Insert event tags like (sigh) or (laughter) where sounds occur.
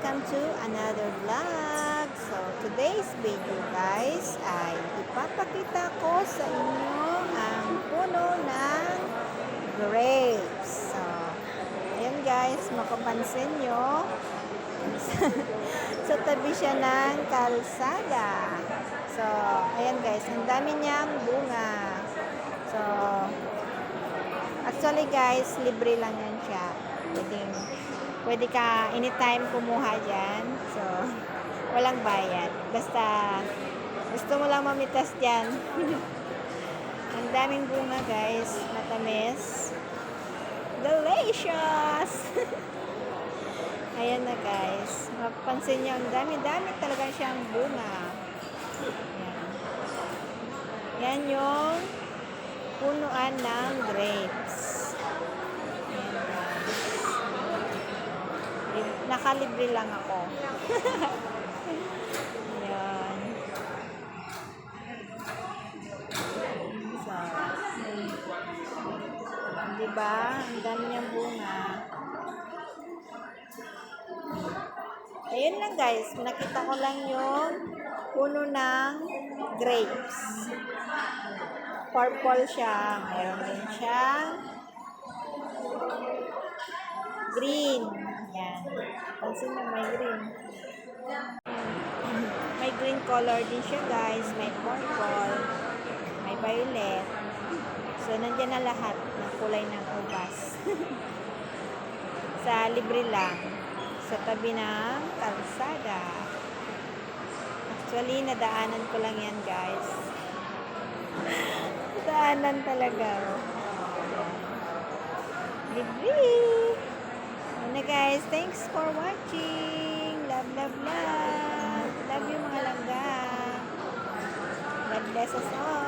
welcome to another vlog. So, today's video guys ay ipapakita ko sa inyo ang puno ng grapes. So, ayan guys, makapansin nyo, (laughs) sa tabi siya ng kalsada. So, ayan guys, ang dami niyang bunga. So, actually guys, libre lang yan siya. Pwedeng, pwede ka anytime kumuha dyan. So, (laughs) walang bayad. Basta, gusto mo lang mamitas dyan. (laughs) ang daming bunga guys, matamis. Delicious! (laughs) Ayan na guys. Mapapansin niyo, ang dami-dami talaga siyang bunga. Ayan. Yan yung punuan ng grapes. Ayan guys. Lib- Nakalibre lang ako. (laughs) Ayan. So, diba? Ang dami niyang bunga. Ayun lang guys, nakita ko lang yung puno ng grapes. Purple siya. Meron din siyang green. Yan. Pansin na may green. May green color din siya guys. May purple. May violet. So, nandiyan na lahat ng kulay ng ubas. (laughs) Sa libre lang. Sa tabi ng kalsada. Actually, nadaanan ko lang yan guys. (laughs) Daanan talaga. Libre! Ano guys, thanks for watching. Love, love, love. Love you mga langga. God bless us all.